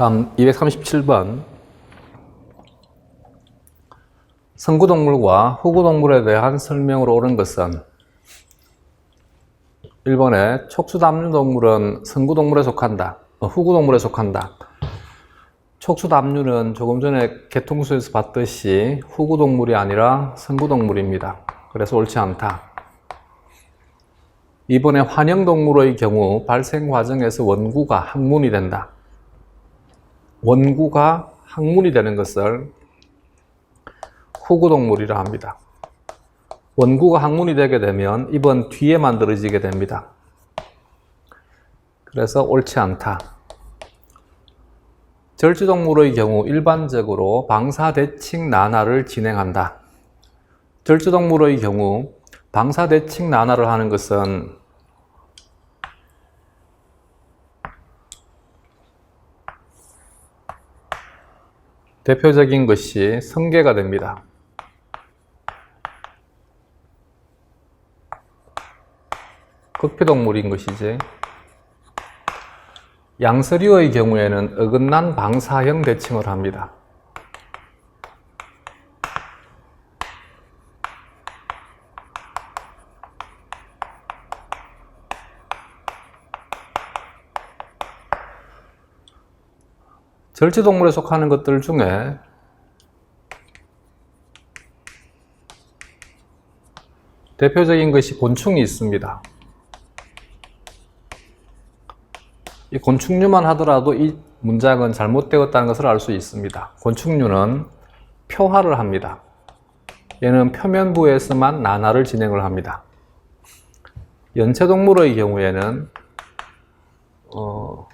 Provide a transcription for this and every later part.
다음 237번 성구동물과 후구동물에 대한 설명으로 옳은 것은 1번에 촉수담류동물은 성구동물에 속한다. 어, 후구동물에 속한다. 촉수담류는 조금 전에 개통수에서 봤듯이 후구동물이 아니라 성구동물입니다. 그래서 옳지 않다. 이번에 환영동물의 경우 발생 과정에서 원구가 항문이 된다. 원구가 항문이 되는 것을 후구동물이라 합니다. 원구가 항문이 되게 되면 입은 뒤에 만들어지게 됩니다. 그래서 옳지 않다. 절지동물의 경우 일반적으로 방사대칭 난화를 진행한다. 절지동물의 경우 방사대칭 난화를 하는 것은 대표적인 것이 성게가 됩니다. 극피동물인 것이지. 양서류의 경우에는 어긋난 방사형 대칭을 합니다. 절지동물에 속하는 것들 중에 대표적인 것이 곤충이 있습니다. 이 곤충류만 하더라도 이 문장은 잘못되었다는 것을 알 수 있습니다. 곤충류는 표화를 합니다. 얘는 표면부에서만 난화를 진행을 합니다. 연체동물의 경우에는 어,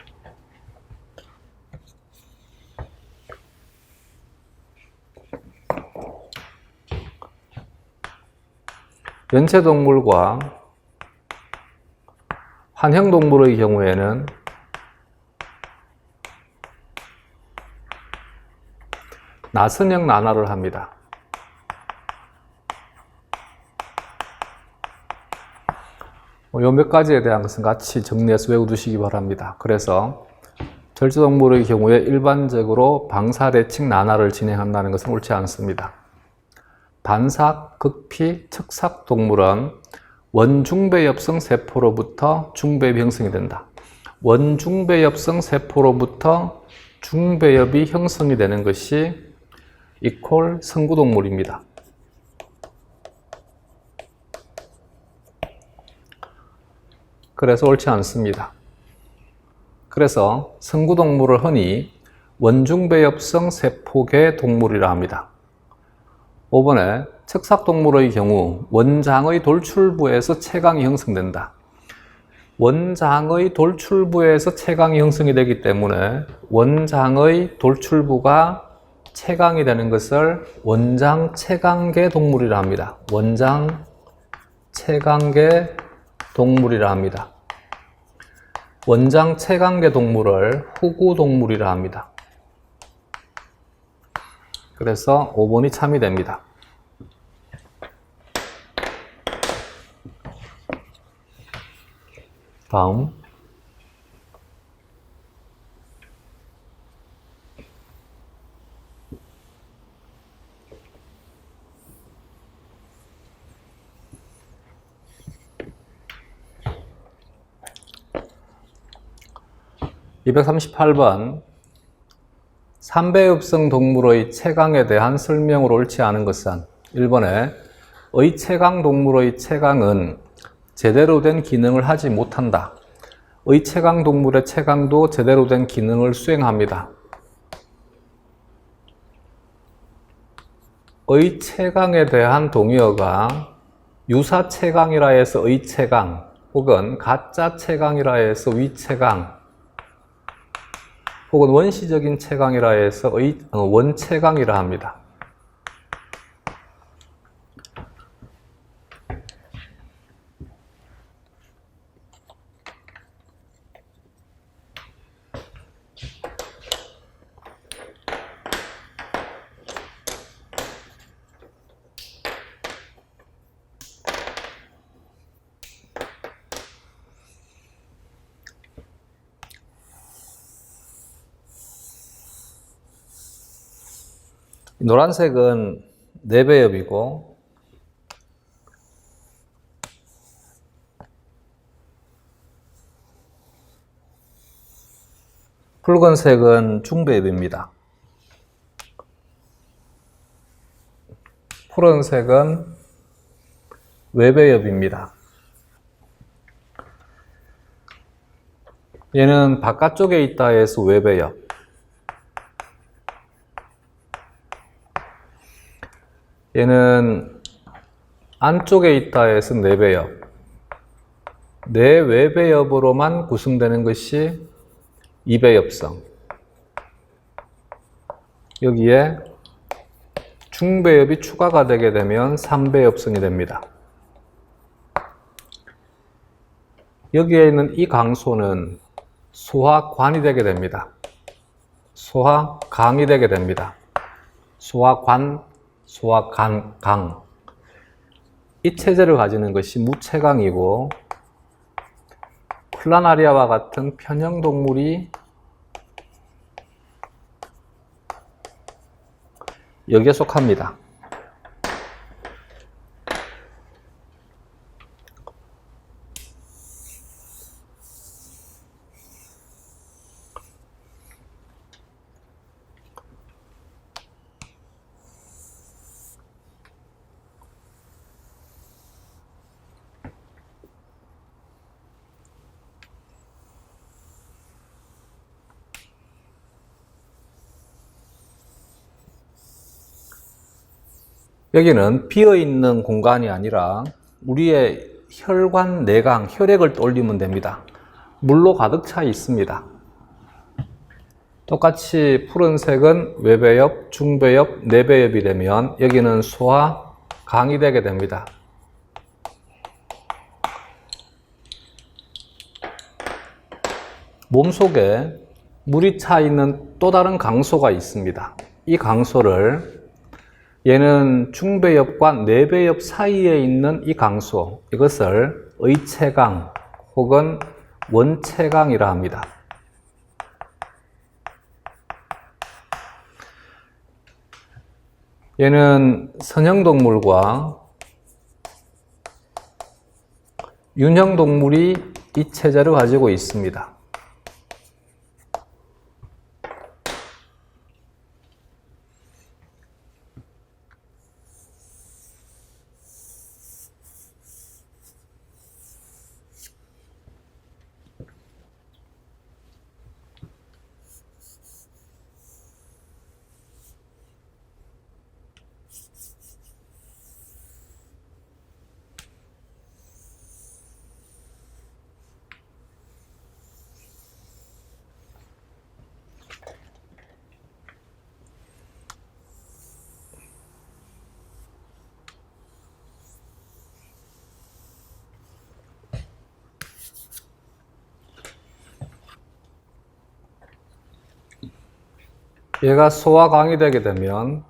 연체동물과 환형동물의 경우에는 나선형 난화를 합니다. 뭐 요몇 가지에 대한 것은 같이 정리해서 외워두시기 바랍니다. 그래서 절지동물의 경우에 일반적으로 방사대칭 난화를 진행한다는 것은 옳지 않습니다. 반삭, 극피, 척삭 동물은 원중배엽성 세포로부터 중배엽이 형성이 된다. 원중배엽성 세포로부터 중배엽이 형성이 되는 것이 이콜 성구동물입니다. 그래서 옳지 않습니다. 그래서 성구동물을 흔히 원중배엽성 세포계 동물이라 합니다. 5번에 척삭동물의 경우 원장의 돌출부에서 체강이 형성된다. 원장의 돌출부에서 체강이 형성이 되기 때문에 원장의 돌출부가 체강이 되는 것을 원장 체강계 동물이라 합니다. 원장 체강계 동물이라 합니다. 원장 체강계 동물을 후구 동물이라 합니다. 그래서 5번이 참이 됩니다. 다음 238번 삼배읍성 동물의 체강에 대한 설명으로 옳지 않은 것은 1번에 의 체강 동물의 체강은 제대로 된 기능을 하지 못한다. 의 체강 동물의 체강도 제대로 된 기능을 수행합니다. 의 체강에 대한 동의어가 유사 체강이라 해서 의 체강 혹은 가짜 체강이라 해서 위 체강 혹은 원시적인 체강이라 해서 의, 어, 원체강이라 합니다. 노란색은 내배엽이고 붉은색은 중배엽입니다. 푸른색은 외배엽입니다. 얘는 바깥쪽에 있다 해서 외배엽. 얘는 안쪽에 있다 해서 내배엽. 내외배엽으로만 구성되는 것이 이배엽성. 여기에 중배엽이 추가가 되게 되면 3배엽성이 됩니다. 여기에 있는 이 강소는 소화관이 되게 됩니다. 소화강이 되게 됩니다. 소화관, 소화간, 강. 이 체제를 가지는 것이 무체강이고 플라나리아와 같은 편형 동물이 여기에 속합니다. 여기는 비어 있는 공간이 아니라 우리의 혈관 내강, 혈액을 떠올리면 됩니다. 물로 가득 차 있습니다. 똑같이 푸른색은 외배엽, 중배엽, 내배엽이 되면 여기는 소화, 강이 되게 됩니다. 몸 속에 물이 차 있는 또 다른 강소가 있습니다. 이 강소를 얘는 중배엽과 내배엽 사이에 있는 이 강소, 이것을 의체강 혹은 원체강이라 합니다. 얘는 선형동물과 윤형동물이 이 체제를 가지고 있습니다. 얘가 소화강이 되게 되면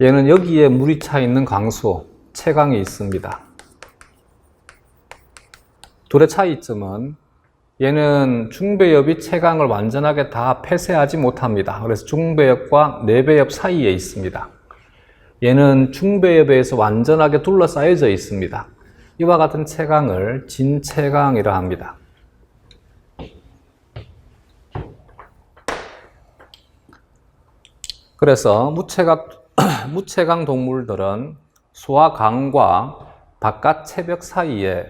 얘는 여기에 물이 차 있는 강수, 체강이 있습니다. 둘의 차이점은 얘는 중배엽이 체강을 완전하게 다 폐쇄하지 못합니다. 그래서 중배엽과 내배엽 사이에 있습니다. 얘는 중배엽에서 완전하게 둘러싸여져 있습니다. 이와 같은 체강을 진체강이라 합니다. 그래서 무체강, 무체강 동물들은 소화강과 바깥 체벽 사이에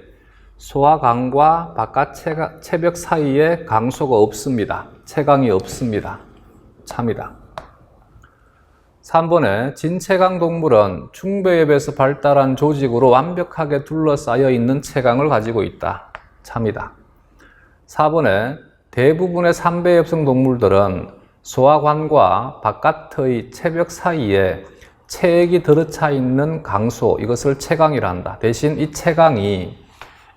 소화강과 바깥 체벽 사이에 강소가 없습니다. 체강이 없습니다. 참이다. 3번에 진체강 동물은 충배엽에서 발달한 조직으로 완벽하게 둘러싸여 있는 체강을 가지고 있다. 참이다. 4번에 대부분의 삼배엽성 동물들은 소화관과 바깥의 체벽 사이에 체액이 들어차 있는 강소, 이것을 체강이라 한다. 대신 이 체강이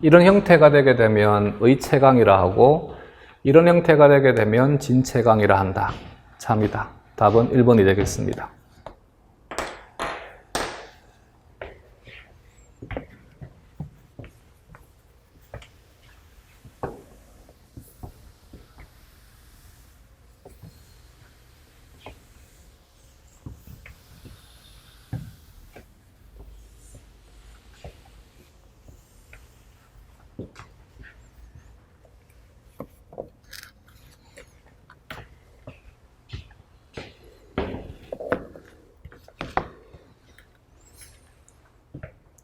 이런 형태가 되게 되면 의체강이라 하고 이런 형태가 되게 되면 진체강이라 한다. 참이다. 답은 1번이 되겠습니다.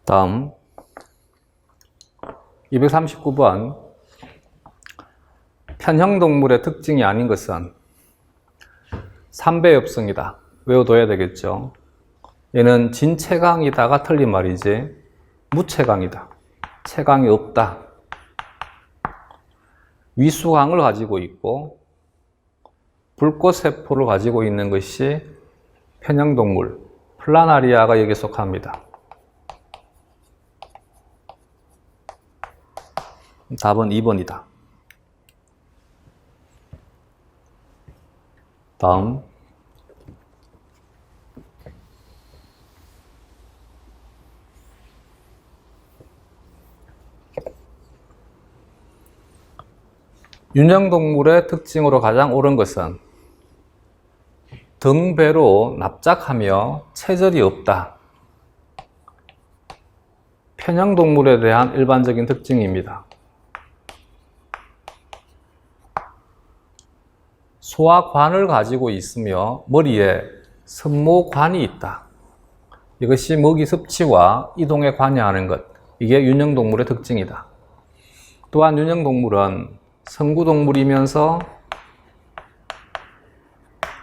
다음 239번 편형 동물의 특징이 아닌 것은 삼배엽성이다. 외워둬야 되겠죠. 얘는 진체강이다가 틀린 말이지 무체강이다. 체강이 없다. 위수강을 가지고 있고 불꽃세포를 가지고 있는 것이 편형동물 플라나리아가 여기에 속합니다. 답은 2번이다. 다음 윤형동물의 특징으로 가장 옳은 것은 등배로 납작하며 체절이 없다. 편형동물에 대한 일반적인 특징입니다. 소화관을 가지고 있으며 머리에 선모관이 있다. 이것이 먹이 섭취와 이동에 관여하는 것. 이게 윤형동물의 특징이다. 또한 윤형동물은 성구동물이면서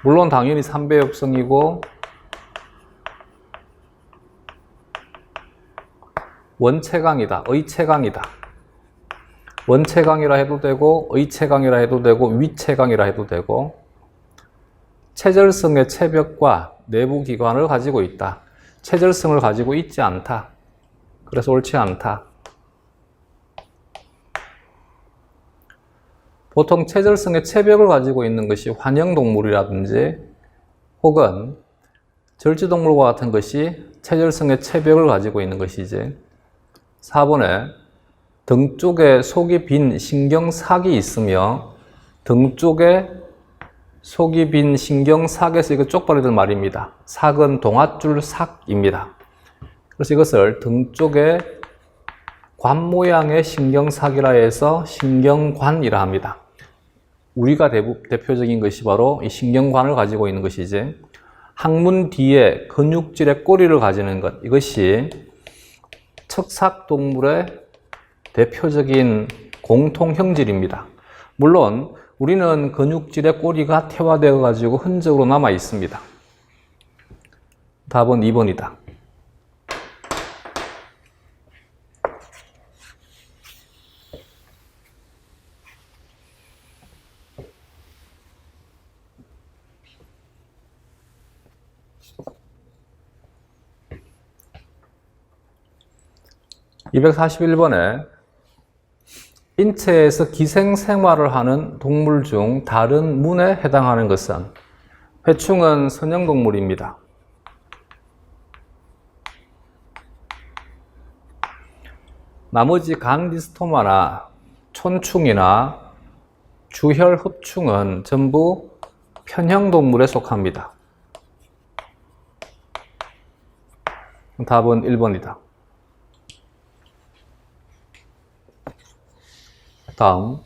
물론 당연히 삼배엽성이고 원체강이다. 의체강이다. 원체강이라 해도 되고 의체강이라 해도 되고 위체강이라 해도 되고 체절성의 체벽과 내부 기관을 가지고 있다. 체절성을 가지고 있지 않다. 그래서 옳지 않다. 보통 체절성의 체벽을 가지고 있는 것이 환영동물이라든지 혹은 절지동물과 같은 것이 체절성의 체벽을 가지고 있는 것이지 4번에 등 쪽에 속이 빈 신경삭이 있으며 등 쪽에 속이 빈 신경삭에서 이거 쪽발이든 말입니다. 삭은 동아줄 삭입니다. 그래서 이것을 등 쪽에 관 모양의 신경삭이라 해서 신경관이라 합니다. 우리가 대표적인 것이 바로 이 신경관을 가지고 있는 것이지 항문 뒤에 근육질의 꼬리를 가지는 것 이것이 척삭 동물의 대표적인 공통 형질입니다. 물론 우리는 근육질의 꼬리가 태화되어 가지고 흔적으로 남아 있습니다. 답은 2번이다. (241번에) 인체에서 기생 생활을 하는 동물 중 다른 문에 해당하는 것은 회충은 선형동물입니다. 나머지 간디스토마나 촌충이나 주혈흡충은 전부 편형동물에 속합니다. 답은 1번이다. 다음.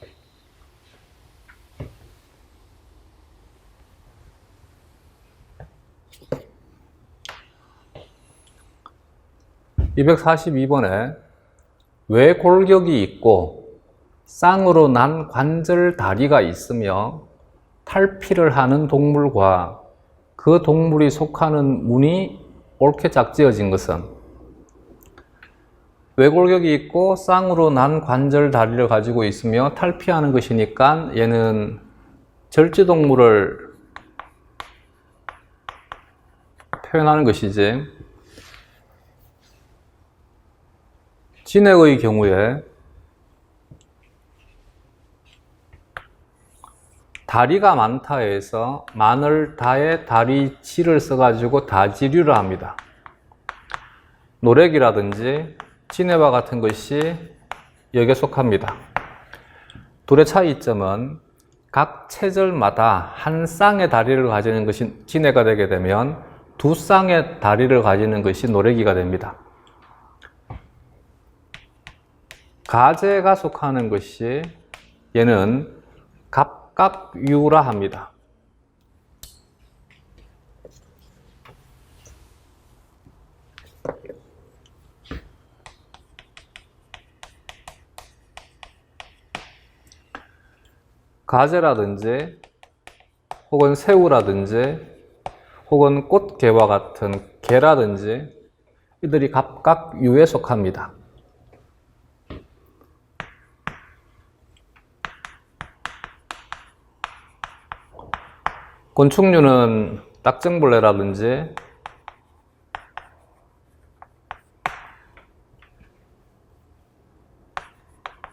(242번에) 왜 골격이 있고 쌍으로 난 관절 다리가 있으며 탈피를 하는 동물과 그 동물이 속하는 문이 옳게 짝지어진 것은 외골격이 있고 쌍으로 난 관절 다리를 가지고 있으며 탈피하는 것이니까 얘는 절지동물을 표현하는 것이지 진액의 경우에 다리가 많다 해서 마늘 다에 다리치를 써가지고 다지류를 합니다. 노래기라든지 진해와 같은 것이 여기에 속합니다. 둘의 차이점은 각 체절마다 한 쌍의 다리를 가지는 것이 진해가 되게 되면 두 쌍의 다리를 가지는 것이 노래기가 됩니다. 가재가 속하는 것이 얘는 갑각유라 합니다. 가재라든지 혹은 새우라든지 혹은 꽃게와 같은 게라든지 이들이 각각 유에 속합니다. 곤충류는 딱정벌레라든지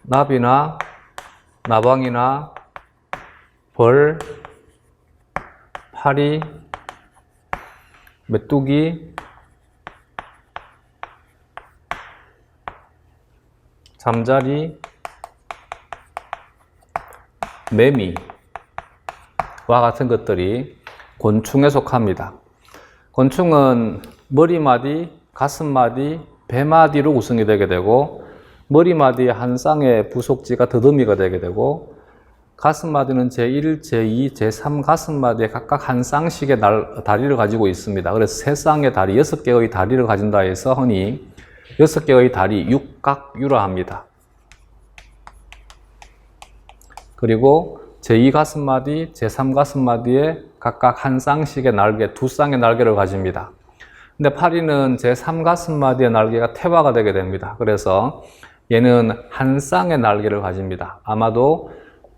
나비나 나방이나 벌, 파리, 메뚜기, 잠자리, 매미와 같은 것들이 곤충에 속합니다. 곤충은 머리마디, 가슴마디, 배마디로 구성이 되게 되고 머리마디의 한 쌍의 부속지가 더듬이가 되게 되고 가슴마디는 제1, 제2, 제3 가슴마디에 각각 한 쌍씩의 날, 다리를 가지고 있습니다. 그래서 세 쌍의 다리, 여섯 개의 다리를 가진다 해서 흔히 여섯 개의 다리, 육각유라 합니다. 그리고 제2 가슴마디, 제3 가슴마디에 각각 한 쌍씩의 날개, 두 쌍의 날개를 가집니다. 근데 파리는 제3 가슴마디의 날개가 태화가 되게 됩니다. 그래서 얘는 한 쌍의 날개를 가집니다. 아마도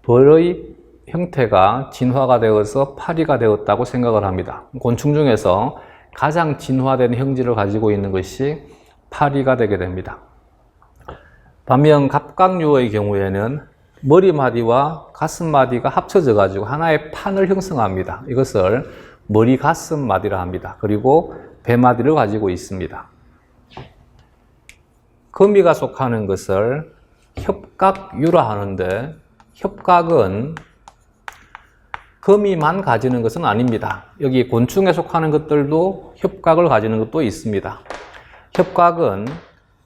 벌의 형태가 진화가 되어서 파리가 되었다고 생각을 합니다. 곤충 중에서 가장 진화된 형질을 가지고 있는 것이 파리가 되게 됩니다. 반면 갑각류의 경우에는 머리마디와 가슴마디가 합쳐져 가지고 하나의 판을 형성합니다. 이것을 머리 가슴마디라 합니다. 그리고 배마디를 가지고 있습니다. 거미가 속하는 것을 협각유라 하는데 협각은 거미만 가지는 것은 아닙니다. 여기 곤충에 속하는 것들도 협각을 가지는 것도 있습니다. 협각은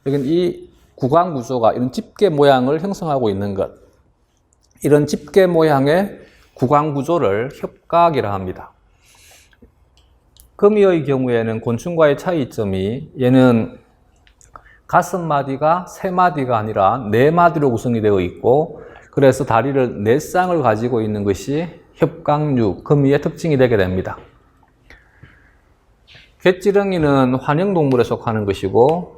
여기 이 구강 구조가 이런 집게 모양을 형성하고 있는 것, 이런 집게 모양의 구강 구조를 협각이라 합니다. 거미의 경우에는 곤충과의 차이점이 얘는 가슴 마디가 세 마디가 아니라 네 마디로 구성이 되어 있고 그래서 다리를 네 쌍을 가지고 있는 것이 협각류 거미의 특징이 되게 됩니다. 갯지렁이는 환영동물에 속하는 것이고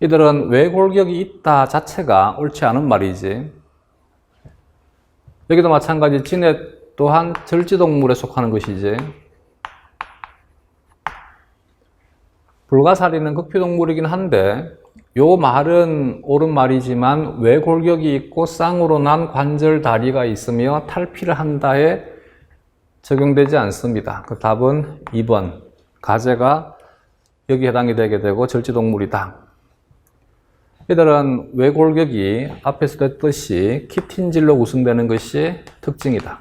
이들은 외골격이 있다 자체가 옳지 않은 말이지. 여기도 마찬가지 진해 또한 절지동물에 속하는 것이지. 불가사리는 극피동물이긴 한데 요 말은 옳은 말이지만 외골격이 있고 쌍으로 난 관절 다리가 있으며 탈피를 한다에 적용되지 않습니다. 그 답은 2번. 가재가 여기 해당이 되게 되고 절지동물이다. 이들은 외골격이 앞에서 됐듯이 키틴질로 구성되는 것이 특징이다.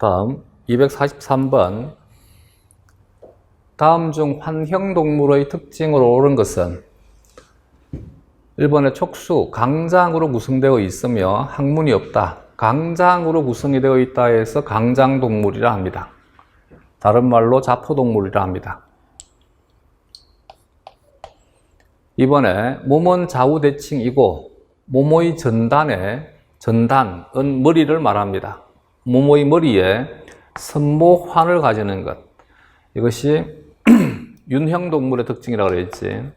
다음 243번 다음 중 환형동물의 특징으로 옳은 것은 1번의 촉수, 강장으로 구성되어 있으며 항문이 없다. 강장으로 구성이 되어 있다 해서 강장동물이라 합니다. 다른 말로 자포동물이라 합니다. 이번에 몸은 좌우대칭이고 모모의 전단에 전단은 머리를 말합니다. 모모의 머리에 선모환을 가지는 것. 이것이 윤형 동물의 특징이라고 그랬지.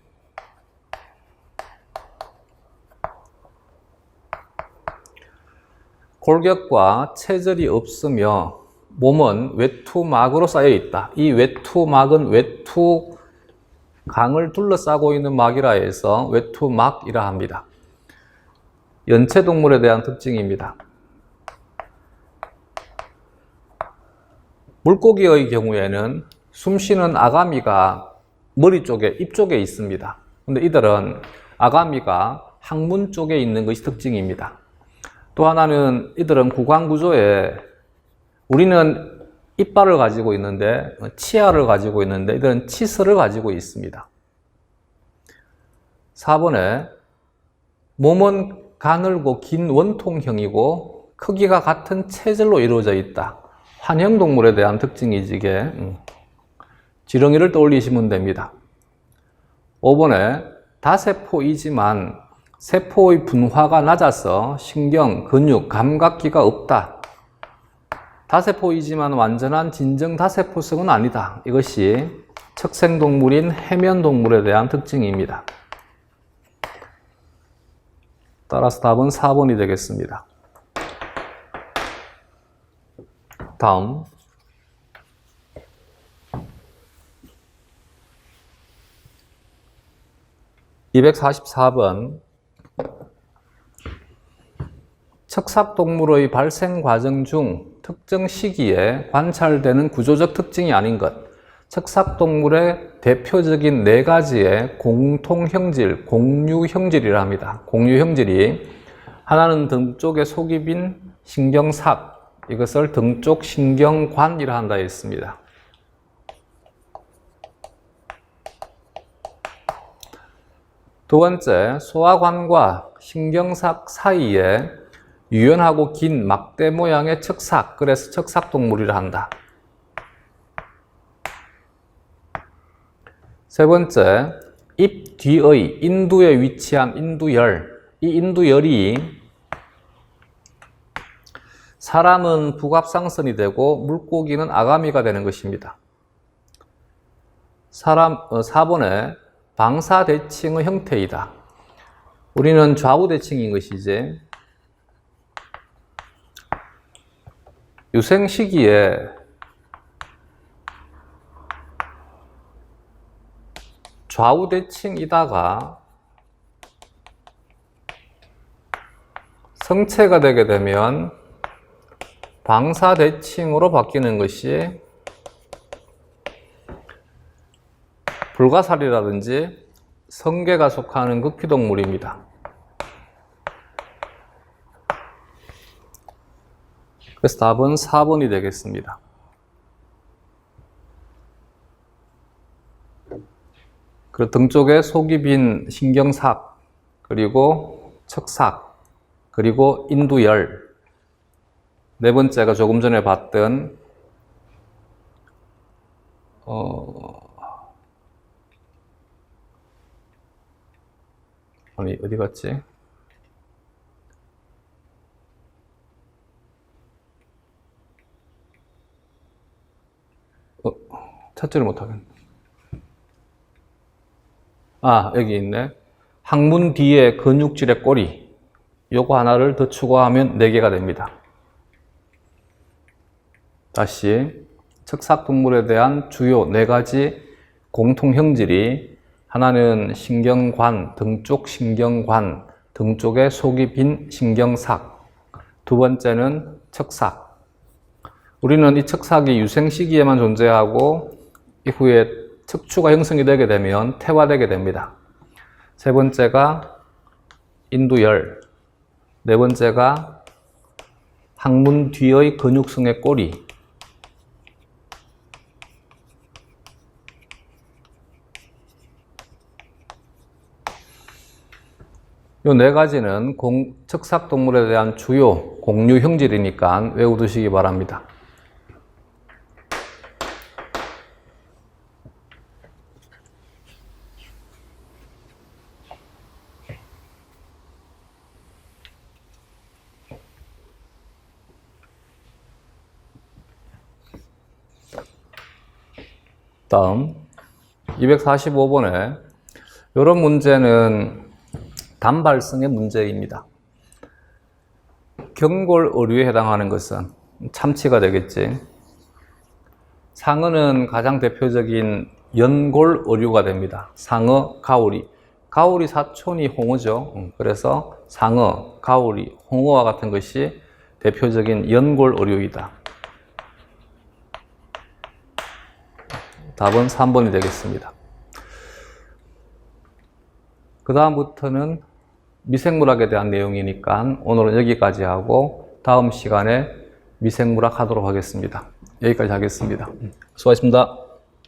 골격과 체절이 없으며 몸은 외투막으로 쌓여 있다. 이 외투막은 외투 강을 둘러싸고 있는 막이라 해서 외투막이라 합니다. 연체동물에 대한 특징입니다. 물고기의 경우에는 숨쉬는 아가미가 머리 쪽에, 입 쪽에 있습니다. 근데 이들은 아가미가 항문 쪽에 있는 것이 특징입니다. 또 하나는 이들은 구강 구조에 우리는 이빨을 가지고 있는데, 치아를 가지고 있는데, 이들은 치슬을 가지고 있습니다. 4번에 몸은 가늘고 긴 원통형이고 크기가 같은 체질로 이루어져 있다. 환형 동물에 대한 특징이지 이게 음. 지렁이를 떠올리시면 됩니다. 5번에 다세포이지만 세포의 분화가 낮아서 신경, 근육, 감각기가 없다. 다세포이지만 완전한 진정 다세포성은 아니다. 이것이 척생동물인 해면동물에 대한 특징입니다. 따라서 답은 4번이 되겠습니다. 다음. (244번) 척삭동물의 발생 과정 중 특정 시기에 관찰되는 구조적 특징이 아닌 것. 척삭동물의 대표적인 네 가지의 공통 형질, 공유 형질이라 합니다. 공유 형질이 하나는 등 쪽에 속이 빈 신경삭, 이것을 등쪽 신경관이라 한다 했습니다. 두 번째, 소화관과 신경삭 사이에 유연하고 긴 막대 모양의 척삭, 그래서 척삭 동물이라 한다. 세 번째, 입 뒤의 인두에 위치한 인두열. 이 인두열이 사람은 북압상선이 되고 물고기는 아가미가 되는 것입니다. 사람, 어, 4번에 방사대칭의 형태이다. 우리는 좌우대칭인 것이지. 유생 시기에 좌우대칭이다가 성체가 되게 되면 방사 대칭으로 바뀌는 것이 불가사리라든지 성게가 속하는 극피동물입니다. 그래서 답은 4번이 되겠습니다. 그리고 등 쪽에 속이 빈 신경삭, 그리고 척삭, 그리고 인두열. 네 번째가 조금 전에 봤던, 어, 아니, 어디 갔지? 어, 찾지를 못하겠네. 아, 여기 있네. 항문 뒤에 근육질의 꼬리. 요거 하나를 더 추가하면 4개가 됩니다. 다시, 척삭동물에 대한 주요 4가지 공통 형질이 하나는 신경관, 등쪽 신경관, 등 쪽에 속이 빈 신경삭. 두 번째는 척삭. 우리는 이 척삭이 유생 시기에만 존재하고 이후에 척추가 형성이 되게 되면 퇴화되게 됩니다. 세 번째가 인두열. 네 번째가 항문 뒤의 근육성의 꼬리. 이 네 가지는 공, 척삭동물에 대한 주요 공유 형질이니까 외우두시기 바랍니다. 다음 245번에 이런 문제는 단발성의 문제입니다. 경골 의류에 해당하는 것은 참치가 되겠지. 상어는 가장 대표적인 연골 의류가 됩니다. 상어, 가오리. 가오리 사촌이 홍어죠. 음, 그래서 상어, 가오리, 홍어와 같은 것이 대표적인 연골 의류이다. 답은 3번이 되겠습니다. 그 다음부터는 미생물학에 대한 내용이니까 오늘은 여기까지 하고 다음 시간에 미생물학 하도록 하겠습니다. 여기까지 하겠습니다. 수고하셨습니다.